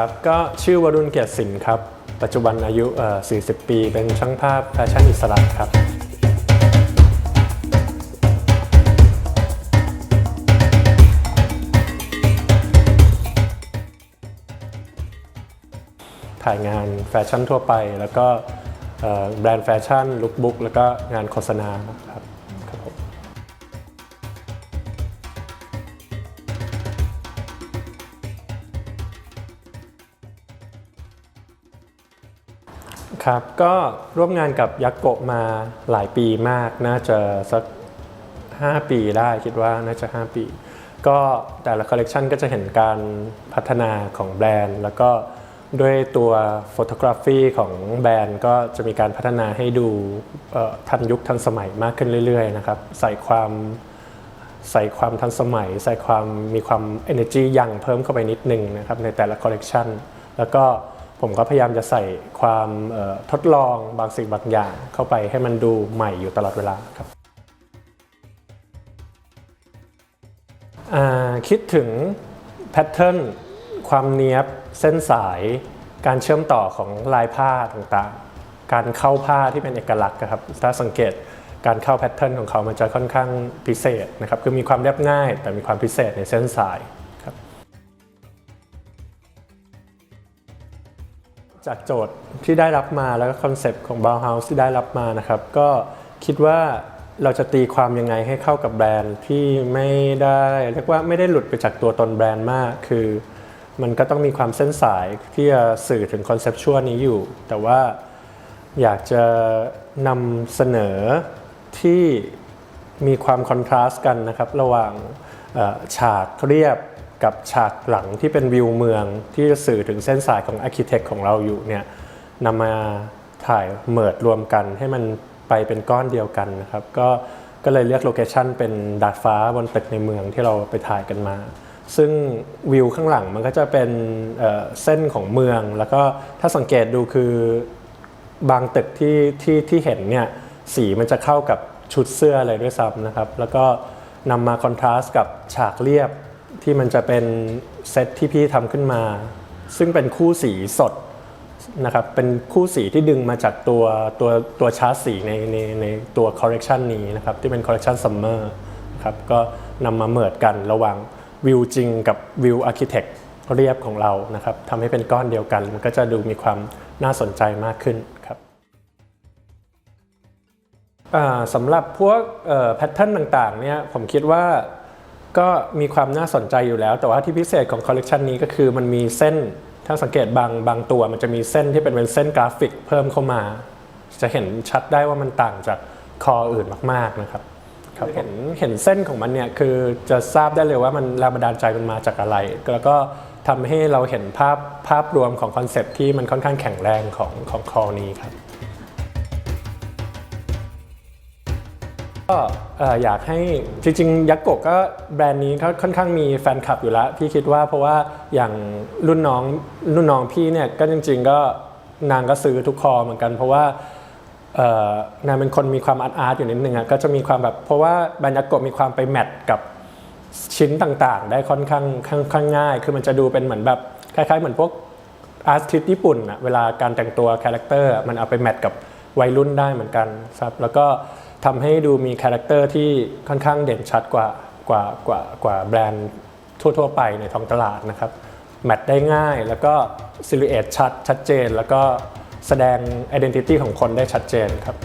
ครับ ก็ชื่อวรุณเกียรติสินครับ ปัจจุบันอายุ 40 ปี เป็นช่างภาพแฟชั่นอิสระครับถ่ายงานแฟชั่นทั่วไป แล้วก็แบรนด์แฟชั่นลุคบุ๊กแล้วก็งานโฆษณาครับ ครับ ก็ร่วมงานกับยักษ์โกะมาหลายปีมาก น่าจะสัก 5 ปีได้คิดว่าน่าจะ 5 ปี ก็แต่ละคอลเลกชันก็จะเห็นการพัฒนาของแบรนด์ แล้วก็ด้วยตัวโฟโตกราฟีของแบรนด์ก็จะมีการพัฒนาให้ดูทันยุคทันสมัยมากขึ้นเรื่อยๆนะครับ ใส่ความใส่ความทันสมัย ใส่ความมีความ energy ยังเพิ่มเข้าไปนิดนึงนะครับในแต่ละคอลเลกชันแล้วก็ ผมก็พยายามจะใส่ความทดลองบางสิ่งบางอย่างเข้าไปให้มันดูใหม่อยู่ตลอดเวลาครับคิดถึงแพทเทิร์นความเนี้ยบเส้นสาย การเชื่อมต่อของลายผ้าต่างๆ การเข้าผ้าที่เป็นเอกลักษณ์ครับถ้าสังเกตการเข้าแพทเทิร์นของเขามันจะค่อนข้างพิเศษนะครับคือมีความเรียบง่าย แต่มีความพิเศษในเส้นสาย จากโจทย์ที่ได้รับมาแล้วก็คอนเซปต์ของ Bauhaus ที่ได้รับมานะครับ ก็คิดว่าเราจะตีความยังไงให้เข้ากับแบรนด์ที่ไม่ได้เรียกว่าไม่ได้หลุดไปจากตัวตนแบรนด์มาก คือมันก็ต้องมีความเส้นสายที่จะสื่อถึงคอนเซปชวลนี้อยู่ แต่ว่าอยากจะนำเสนอที่มีความคอนทราสต์กันนะครับ ระหว่างฉากเรียบ กับฉากหลังที่เป็นวิวเมืองที่จะสื่อถึงเส้นสายของอาร์เคเต็กของเราอยู่เนี่ยนำมาถ่ายเมิดรวมกันให้มันไปเป็นก้อนเดียวกันนะครับก็ก็เลยเลือกโลเคชันเป็นดาดฟ้าบนตึกในเมืองที่เราไปถ่ายกันมา ซึ่งวิวข้างหลังมันก็จะเป็นเเส้นของเมือง แล้วก็ถ้าสังเกตดูคือบางตึกที่ที่ที่เห็นเนี่ยสีมันจะเข้ากับชุดเสื้ออะไรด้วยซ้ำนะครับ แล้วก็นำมาคอนทราสต์กับฉากเรียบ ที่มันจะเป็นเซตที่พี่ทำขึ้นมา ซึ่งเป็นคู่สีสดนะครับเป็นคู่สีที่ดึงมาจากตัวตัวตัวชาร์ตสีในในในตัวคอ r เร t ชันนี้นะครับที่เป็นคอ r เร t ชันซัมเมอร์นะครับก็นำมาเมิดกันระหว่างวิวจริงกับวิวอาร์เคเต็กเรียบของเรานะครับทำให้เป็นก้อนเดียวกัน มันก็จะดูมีความน่าสนใจมากขึ้นครับสำหรับพวกแพทเทิร์นต่างๆเนี่ยผมคิดว่า ก็มีความน่าสนใจอยู่แล้ว แต่ว่าที่พิเศษของคอลเลกชันนี้ก็คือมันมีเส้นถ้าสังเกตบางบางตัวมันจะมีเส้นที่เป็นเป็นเส้นกราฟิกเพิ่มเข้ามา จะเห็นชัดได้ว่ามันต่างจากคออื่นมาก ๆนะครับครับเห็นเห็นเส้นของมันเนี่ยคือจะทราบได้เลยว่ามันแรงบันดาลใจมันมาจากอะไร แล้วก็ทำให้เราเห็นภาพภาพรวมของคอนเซปต์ที่มันค่อนข้างแข็งแรงของของคอนี้ครับ ก็อยากให้จริงๆ ยักษ์กะก็แบรนด์นี้เขาค่อนข้างมีแฟนคลับอยู่แล้ว พี่คิดว่าเพราะว่าอย่างรุ่นน้องรุ่นน้องพี่เนี่ยก็จริง ๆ ก็นางก็ซื้อทุกคอเหมือนกัน เพราะว่านางเป็นคนมีความอาร์ตอาร์ตอยู่นิดนึงอะก็จะมีความแบบเพราะว่าแบรนด์ยักษ์กะมีความไปแมทกับชิ้นต่างๆ ได้ค่อนข้างค่อนข้างง่าย คือมันจะดูเป็นเหมือนแบบคล้ายๆ เหมือนพวกอาร์ติสญี่ปุ่นอะเวลาการแต่งตัวคาแรคเตอร์มันเอาไปแมทกับวัยรุ่นได้เหมือนกันครับแล้วก็ ทำให้ดูมีคาแรคเตอร์ที่ค่อนข้างเด่นชัดกว่ากว่ากว่ากว่าแบรนด์ทั่ว ๆ ไปในท้องตลาดนะครับ แมทได้ง่ายแล้วก็ซิลูเอตชัดชัดเจน แล้วก็แสดงไอดีนิตี้ของคนได้ชัดเจนครับ